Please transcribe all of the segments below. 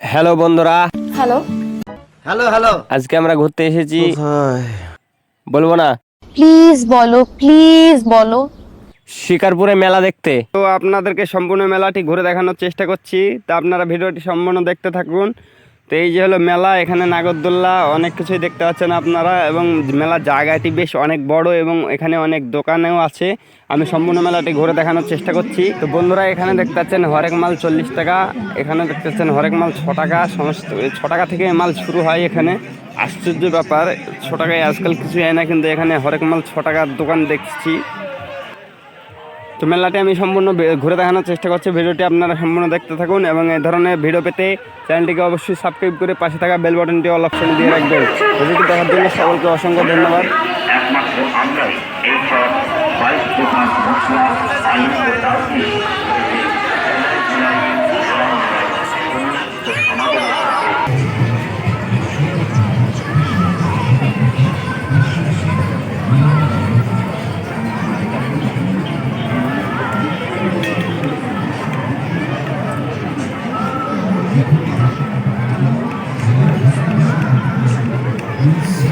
Hello বন্ধুরা। Hello. Hello hello. আজকে আমরা ঘুরতে এসেছি। বলব না? প্লিজ বলো প্লিজ বলো। শিকারপুরে মেলা দেখতে। তো আপনাদেরকে সম্পূর্ণ মেলাটি ঘুরে দেখানোর চেষ্টা করছি। তা আপনারা ভিডিওটি সম্পূর্ণ দেখতে থাকুন। তো এই যে হলো মেলা, এখানে নাগরদোল্লা, অনেক কিছুই দেখতে পাচ্ছেন আপনারা এবং মেলার জায়গাটি বেশ অনেক বড় এবং এখানে অনেক দোকানেও আছে। আমি সম্পূর্ণ মেলাটি ঘুরে দেখানোর চেষ্টা করছি। তো বন্ধুরা, এখানে দেখতে পাচ্ছেন হরেক মাল চল্লিশ টাকা, এখানে দেখতে পাচ্ছেন হরেক মাল ছ টাকা, সমস্ত ছ টাকা থেকে মাল শুরু হয় এখানে। আশ্চর্য ব্যাপার, ছ টাকায় আজকাল কিছু হয় না, কিন্তু এখানে হরেক মাল ছ টাকার দোকান দেখছি। তো মেলাটি আমি সম্পূর্ণ ঘুরে দেখানোর চেষ্টা করছি। ভিডিওটি আপনারা সম্পূর্ণ দেখতে থাকুন এবং এই ধরনের ভিডিও পেতে চ্যানেলটিকে অবশ্যই সাবস্ক্রাইব করে পাশে থাকা বেল বাটনটি অল অপশনে দিয়ে রাখবেন। ভিডিওটি দেখার জন্য সকলকে অসংখ্য ধন্যবাদ। একমাত্র এই সব আলু Yeah.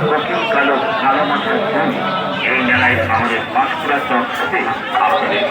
কোকিল কালো কালো মাথার সেই মেলায় আমাদের পাঁচপুরা চক আপনাদের